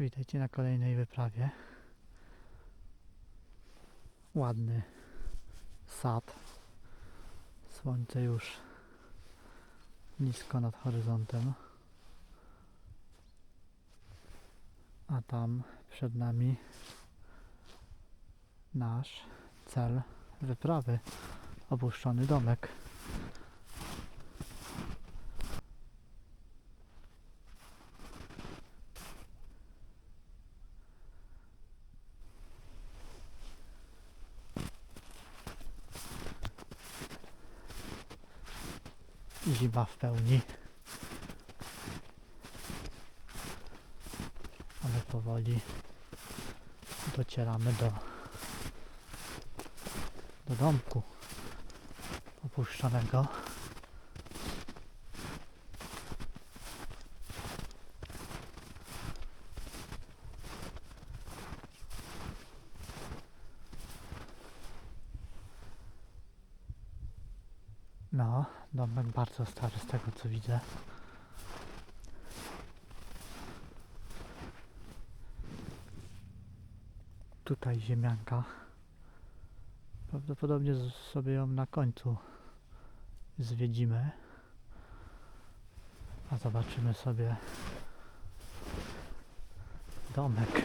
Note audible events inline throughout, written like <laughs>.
Witajcie na kolejnej wyprawie. Ładny sad. Słońce już nisko nad horyzontem. A tam przed nami nasz cel wyprawy. Opuszczony domek. Zima w pełni. Ale powoli docieramy do, do domku opuszczonego. No, domek bardzo stary co widzę. Tutaj ziemianka. Prawdopodobnie sobie ją na końcu zwiedzimy. A zobaczymy sobie domek.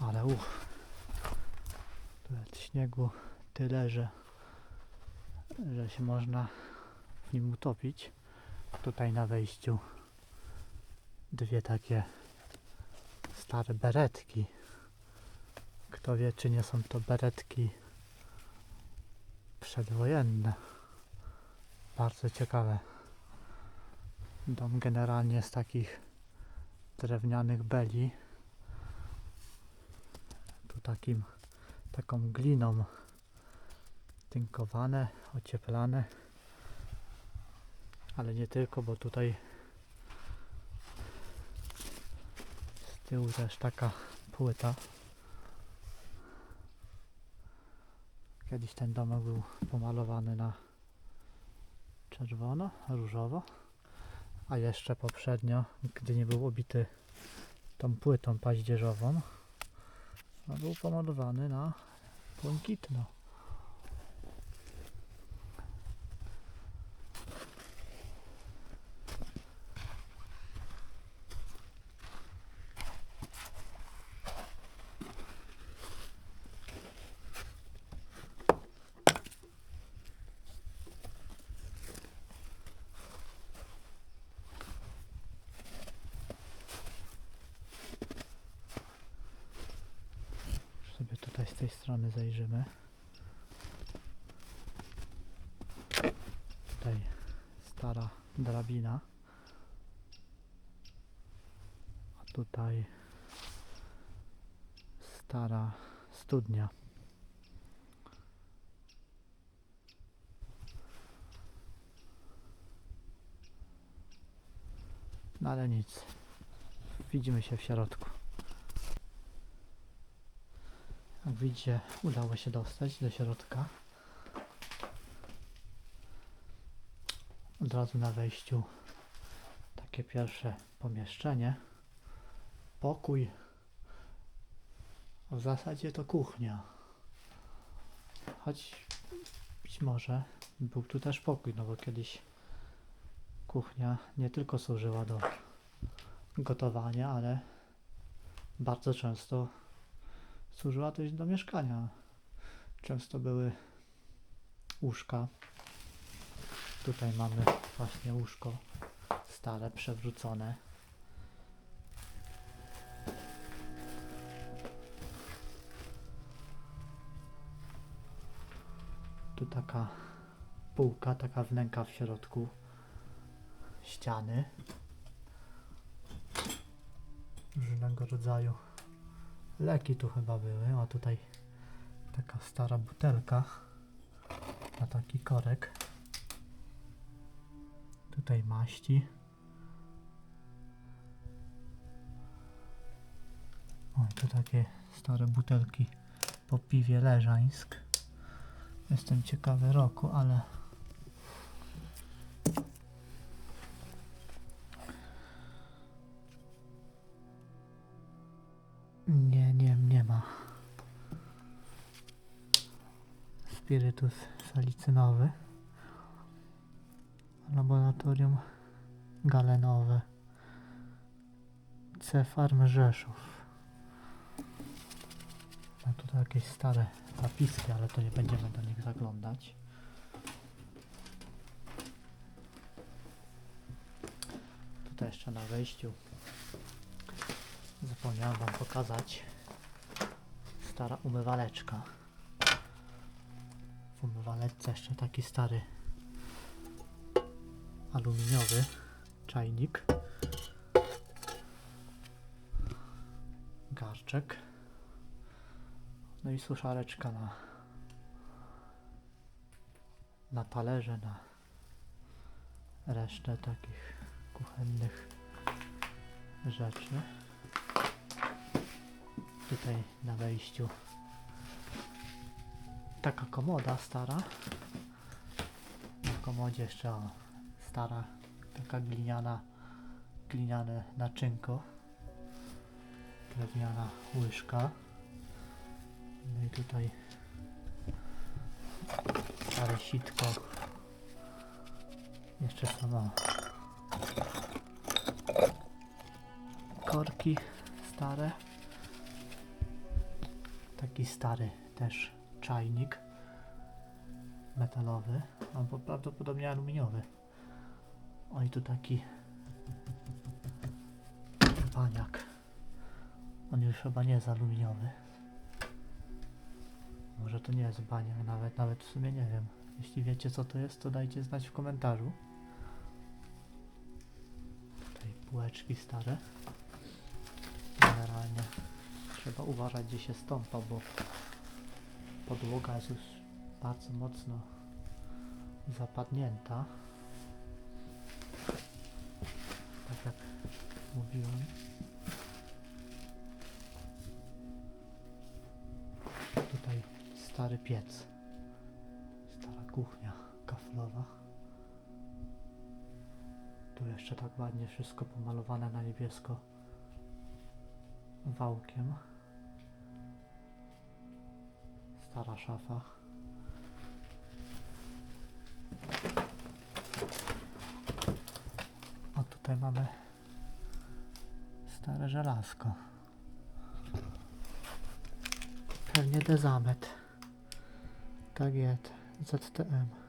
Ale uch. Tu śniegu tyle, że że się można w nim utopić. Tutaj na wejściu dwie takie stare beretki. Kto wie, czy nie są to beretki przedwojenne. Bardzo ciekawe. Dom generalnie z takich drewnianych beli. Tu takim, taką gliną tynkowane, ocieplane. Ale nie tylko, bo tutaj z tyłu też taka płyta. Kiedyś ten domek był pomalowany na czerwono, różowo, a jeszcze poprzednio, gdy nie był obity tą płytą paździerzową, a był pomalowany na błękitno. Sobie tutaj z tej strony zajrzymy. Tutaj stara drabina. A tutaj stara studnia. No ale nic. Widzimy się w środku. Jak widzicie, udało się dostać do środka. Od razu na wejściu takie pierwsze pomieszczenie. Pokój. W zasadzie to kuchnia. Choć być może był tu też pokój, no bo kiedyś kuchnia nie tylko służyła do gotowania, ale bardzo często służyła też do mieszkania. Często były łóżka. Tutaj mamy właśnie łóżko stare, przewrócone. Tu taka półka, taka wnęka w środku ściany. Różnego rodzaju leki tu chyba były. A tutaj taka stara butelka na taki korek. Tutaj maści. O, tu takie stare butelki po piwie leżańsk. Jestem ciekawy roku, ale spirytus salicynowy. Laboratorium galenowe. C-Farm Rzeszów. No tutaj jakieś stare zapiski, ale to nie będziemy do nich zaglądać. Tutaj jeszcze na wejściu zapomniałem wam pokazać stara umywaleczka. W umywaleczce jeszcze taki stary aluminiowy czajnik. Garczek. No i suszareczka na na talerze, na resztę takich kuchennych rzeczy. Tutaj na wejściu taka komoda stara. Na komodzie jeszcze o, stara taka gliniana, gliniane naczynko. Drewniana łyżka. No i tutaj stare sitko. Jeszcze są korki stare. Taki stary też czajnik metalowy, albo prawdopodobnie aluminiowy. Oj, tu taki paniak. On już chyba nie jest aluminiowy. Może to nie jest baniak, nawet, nawet w sumie nie wiem. Jeśli wiecie co to jest, to dajcie znać w komentarzu. Tutaj półeczki stare. Generalnie trzeba uważać gdzie się stąpa, bo podłoga jest już bardzo mocno zapadnięta. Tak jak mówiłem. Tutaj stary piec. Stara kuchnia kaflowa. Tu jeszcze tak ładnie wszystko pomalowane na niebiesko wałkiem. Stara szafa. A tutaj mamy stare żelazko. Pewnie dezamet. Tak jest. ZTM.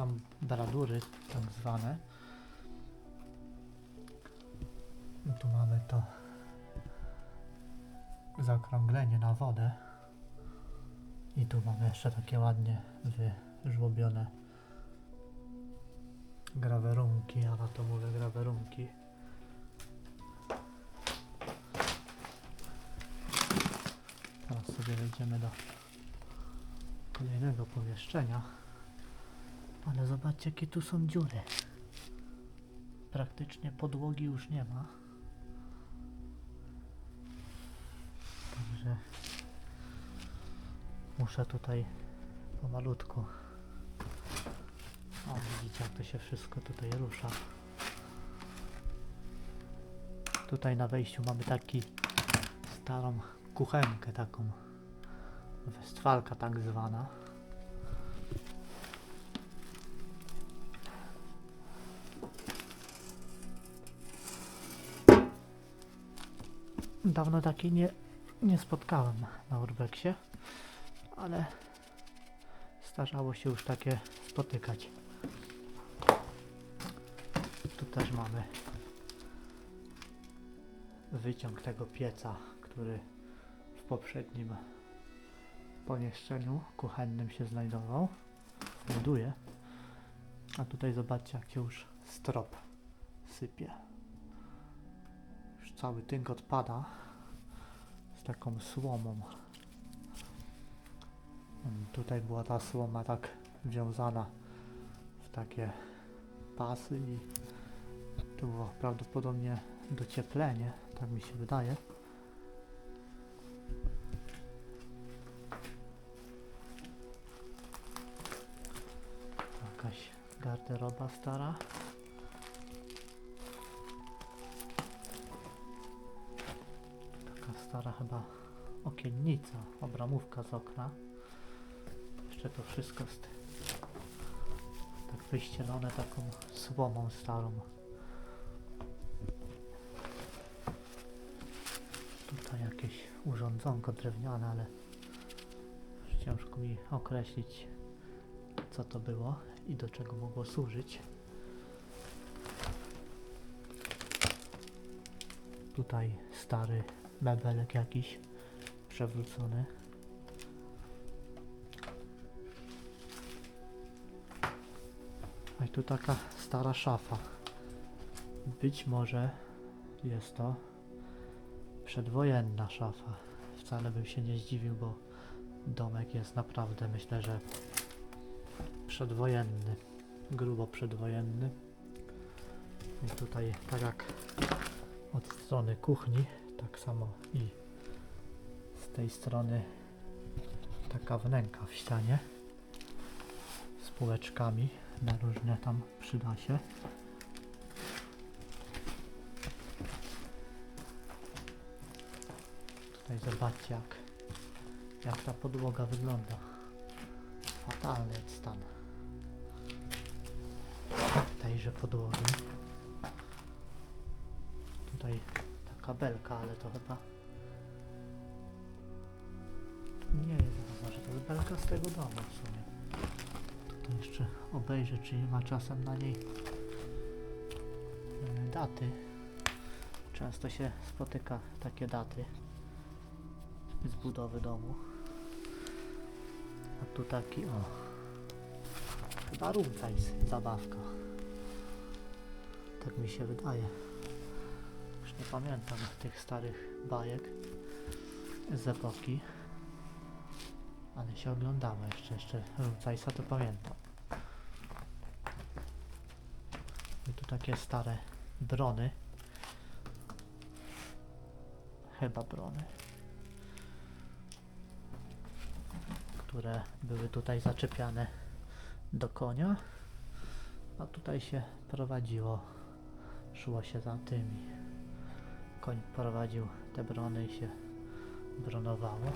Są bradury tak zwane. Tu mamy to zaokrąglenie na wodę. I tu mamy jeszcze takie ładnie wyżłobione grawerunki, anatomowe grawerunki. Teraz sobie wejdziemy do kolejnego pomieszczenia. Ale zobaczcie jakie tu są dziury. Praktycznie podłogi już nie ma. Także muszę tutaj pomalutku. O, widzicie jak to się wszystko tutaj rusza. Tutaj na wejściu mamy taki starą kuchenkę taką. Westfalka tak zwana. Dawno takiej nie, nie spotkałem na Urbexie, ale starzało się już takie spotykać. Tu też mamy wyciąg tego pieca, który w poprzednim pomieszczeniu kuchennym się znajdował. Znajduje. A tutaj zobaczcie, jak się już strop sypie. Cały tynk odpada z taką słomą. Mm, Tutaj była ta słoma tak wiązana w takie pasy i to było prawdopodobnie docieplenie, tak mi się wydaje. Jakaś garderoba stara. Stara chyba okiennica, obramówka z okna. Jeszcze to wszystko jest tak wyścielone taką słomą starą. Tutaj jakieś urządzonko drewniane, ale ciężko mi określić co to było i do czego mogło służyć. Tutaj stary mebelek jakiś przewrócony. A i tu taka stara szafa. Być może jest to przedwojenna szafa. Wcale bym się nie zdziwił, bo domek jest naprawdę, myślę, że przedwojenny. Grubo przedwojenny. I tutaj, tak jak od strony kuchni, tak samo i z tej strony taka wnęka w ścianie z półeczkami na różne tam przyda się. Tutaj zobaczcie jak, jak ta podłoga wygląda. Fatalny stan tejże podłogi. Tutaj taka belka, ale to chyba nie jest może to jest belka z tego domu w sumie. Tutaj jeszcze obejrzę, czy nie ma czasem na niej e, daty. Często się spotyka takie daty z budowy domu. A tu taki o. Chyba rumcajs, zabawka. Tak mi się wydaje. Nie pamiętam tych starych bajek z epoki. Ale się oglądało jeszcze, jeszcze Rumcajsa to pamiętam. I tu takie stare brony. Chyba brony. Które były tutaj zaczepiane do konia. A tutaj się prowadziło, szło się za tymi. Koń prowadził te brony i się bronowało.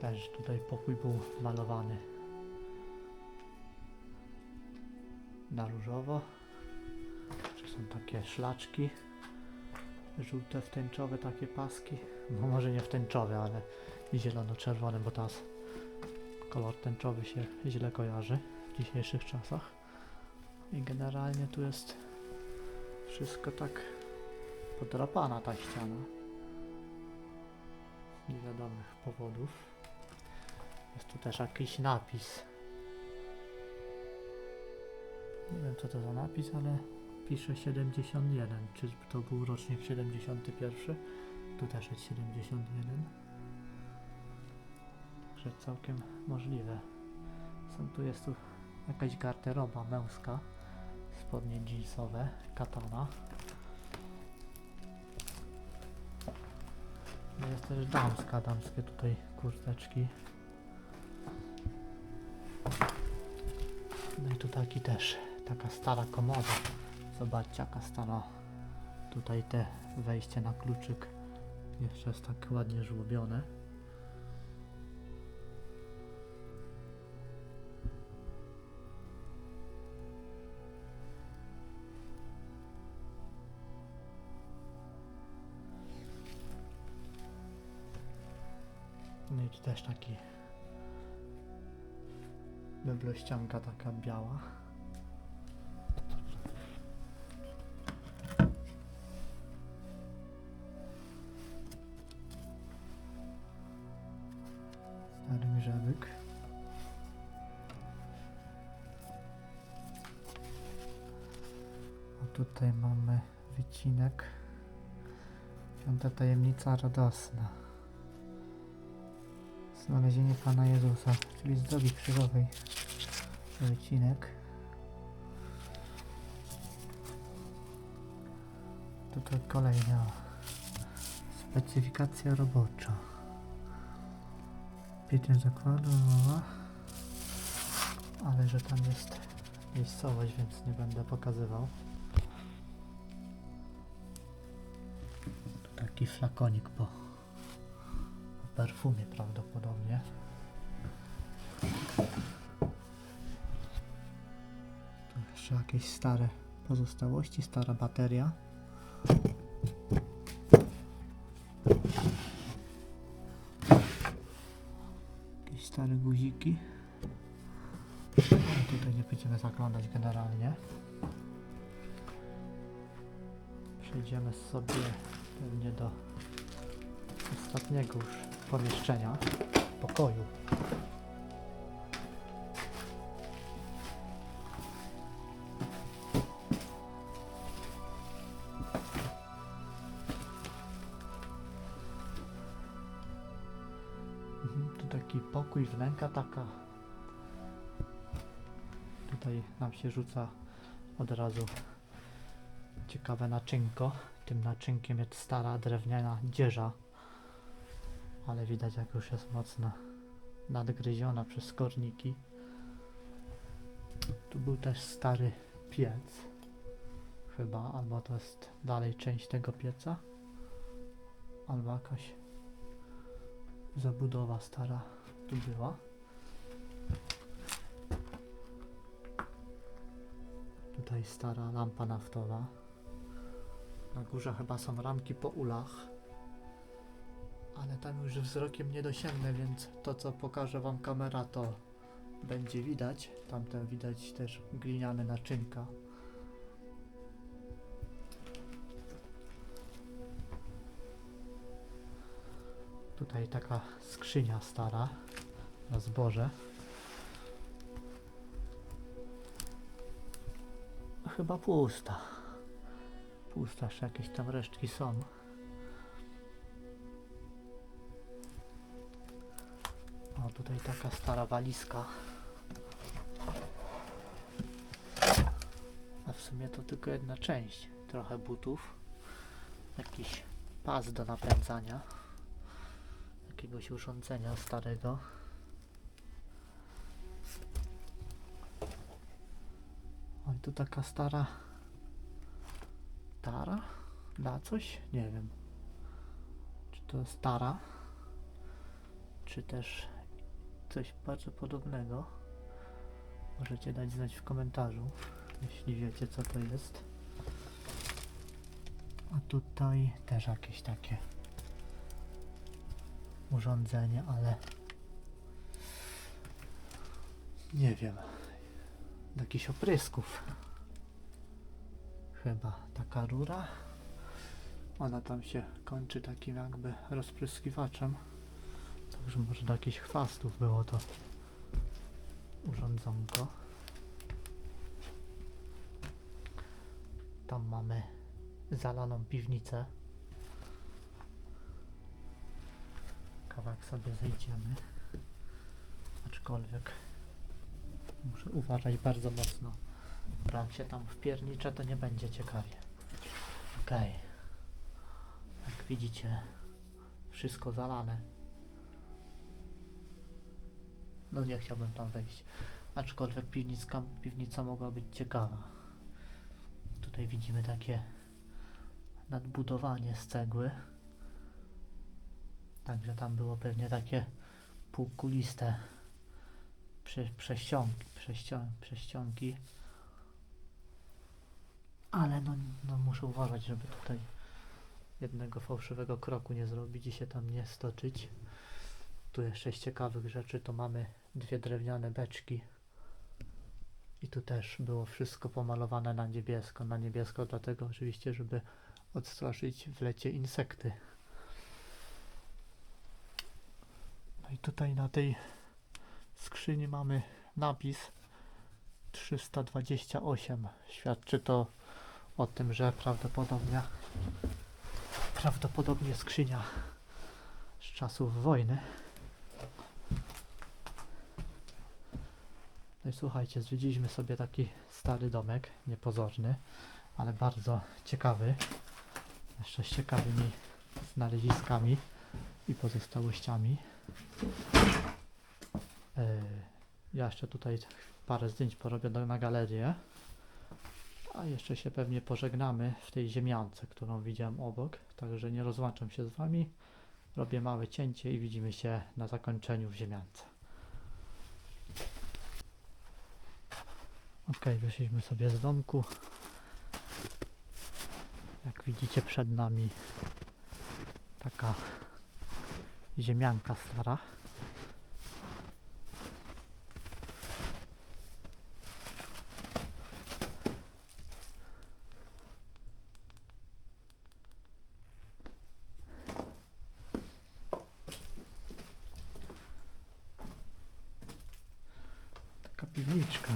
Też tutaj pokój był malowany na różowo. Czy są takie szlaczki żółte wtęczowe takie paski? No może nie wtęczowe, ale zielono-czerwone, bo teraz kolor tęczowy się źle kojarzy w dzisiejszych czasach. I generalnie tu jest wszystko tak podrapana ta ściana. Z niewiadomych powodów. Jest tu też jakiś napis. Nie wiem co to za napis, ale pisze 71. Czy to był rocznik 71? Tu też jest 71. Także całkiem możliwe. Są tu jest tu jakaś garderoba męska. Spodnie jeansowe, katana. Jest też damska, damskie tutaj kurteczki. No i tu taki też, taka stara komoda. Zobaczcie jaka stara. Tutaj te wejście na kluczyk jeszcze jest tak ładnie żłobione. Tu też taki meblościanka taka biała. Stary. A tutaj mamy wycinek. Piąta tajemnica radosna. Znalezienie Pana Jezusa, czyli z drogi krzyżowej. Wycinek. Tutaj kolejna specyfikacja robocza. Pieczeń zakładu, no. ale że tam jest miejscowość, więc nie będę pokazywał. taki flakonik po perfumie prawdopodobnie. Tu jeszcze jakieś stare pozostałości, stara bateria. Jakieś stare guziki. No, tutaj nie będziemy zaglądać generalnie. Przejdziemy sobie pewnie do ostatniego już pomieszczenia, pokoju. Mhm, Tu taki pokój, wnęka taka. Tutaj nam się rzuca od razu ciekawe naczynko. Tym naczynkiem jest stara drewniana dzieża, ale widać jak już jest mocno nadgryziona przez korniki. Tu był też stary piec, chyba, albo to jest dalej część tego pieca, albo jakaś zabudowa stara tu była. Tutaj stara lampa naftowa. Na górze chyba są ramki po ulach. Ale tam już wzrokiem nie dosięgnę, więc to co pokaże wam kamera to będzie widać. Tamten widać też gliniane naczynka. Tutaj taka skrzynia stara na zboże. Chyba pusta. Pusta, jeszcze jakieś tam resztki są. Tutaj taka stara walizka. A w sumie to tylko jedna część. Trochę butów. Jakiś pas do napędzania. Jakiegoś urządzenia starego. Oj, tu taka stara Tara? Da coś? Nie wiem. Czy to jest Tara? Czy też coś bardzo podobnego? Możecie dać znać w komentarzu, jeśli wiecie co to jest. A tutaj też jakieś takie urządzenie, ale nie wiem. Do jakichś oprysków. Chyba taka rura. Ona tam się kończy takim jakby rozpryskiwaczem. Także może do jakichś chwastów było to urządzonko. Tam mamy zalaną piwnicę. Kawałek sobie zejdziemy. Aczkolwiek muszę uważać bardzo mocno. Bram się tam wpiernicze, to nie będzie ciekawie. Okej. Jak widzicie, wszystko zalane. No nie chciałbym tam wejść. Aczkolwiek piwnicka, piwnica mogła być ciekawa. Tutaj widzimy takie nadbudowanie z cegły. Także tam było pewnie takie półkuliste prze, prześciągi, prześcią, prześciągi. Ale no, no muszę uważać, żeby tutaj jednego fałszywego kroku nie zrobić i się tam nie stoczyć. Tu jeszcze ciekawych rzeczy to mamy dwie drewniane beczki. I tu też było wszystko pomalowane na niebiesko. Na niebiesko dlatego oczywiście, żeby odstraszyć w lecie insekty. No i tutaj na tej skrzyni mamy napis 328. Świadczy to o tym, że prawdopodobnie prawdopodobnie skrzynia z czasów wojny. No i słuchajcie, zwiedziliśmy sobie taki stary domek, niepozorny, ale bardzo ciekawy. Jeszcze z ciekawymi znaleziskami i pozostałościami. Yy, ja jeszcze tutaj parę zdjęć porobię na galerię. A jeszcze się pewnie pożegnamy w tej ziemiance, którą widziałem obok. Także nie rozłączam się z Wami. Robię małe cięcie i widzimy się na zakończeniu w ziemiance. Ok, wyszliśmy sobie z domku. Jak widzicie przed nami taka ziemianka stara. Taka piwniczka.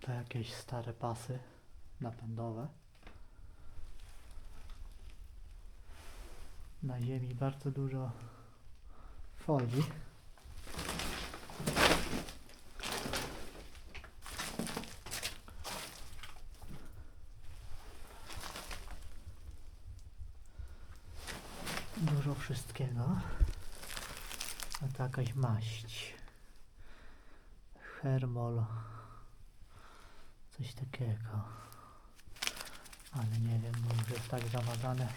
Tutaj jakieś stare pasy napędowe. Na ziemi bardzo dużo folii. Dużo wszystkiego. A to jakaś maść. Hermol. Coś takiego. Ale nie wiem, bo już jest tak zamazane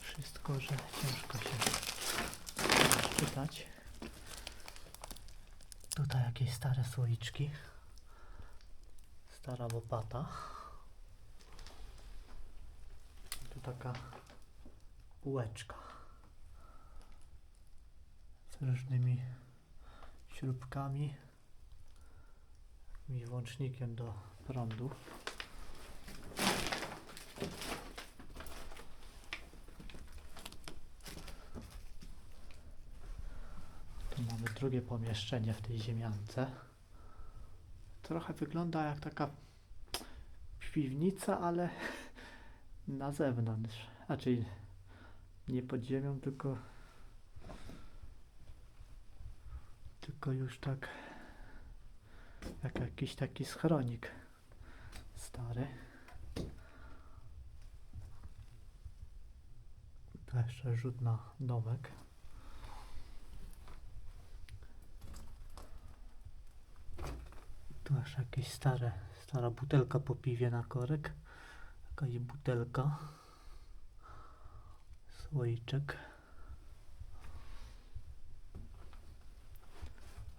wszystko, że ciężko się czytać. Tutaj jakieś stare słoiczki. Stara łopata. Tu taka półeczka z różnymi śrubkami i włącznikiem do prądu. Tu mamy drugie pomieszczenie w tej ziemiance. Trochę wygląda jak taka piwnica, ale <laughs> na zewnątrz. A czyli nie pod ziemią, tylko tylko już tak jak jakiś taki schronik stary. Tu jeszcze rzut na domek. Tu aż jakieś stare, stara butelka po piwie na korek. Jakaś butelka. Słoiczek.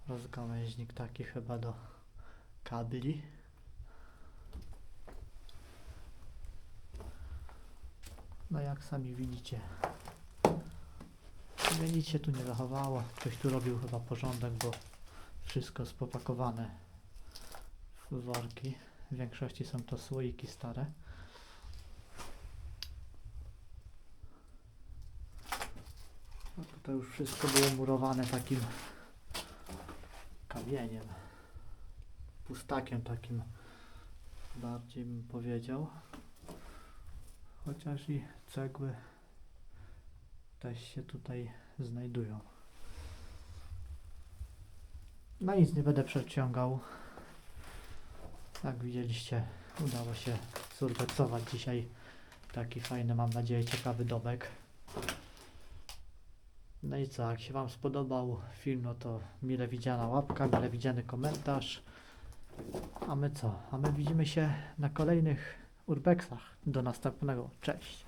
Rozgałęźnik taki chyba do kabli. No jak sami widzicie, chyba nic się tu nie zachowało. Ktoś tu robił chyba porządek, bo wszystko jest popakowane w worki. W większości są to słoiki stare. No tutaj już wszystko było murowane takim kamieniem. Pustakiem takim bardziej bym powiedział. Chociaż i cegły też się tutaj znajdują. No nic, nie będę przeciągał. Jak widzieliście, udało się zurbecować dzisiaj taki fajny, mam nadzieję, ciekawy domek. No i co, jak się Wam spodobał film, no to mile widziana łapka, mile widziany komentarz. A my co? A my widzimy się na kolejnych urbexach. Do następnego. Cześć.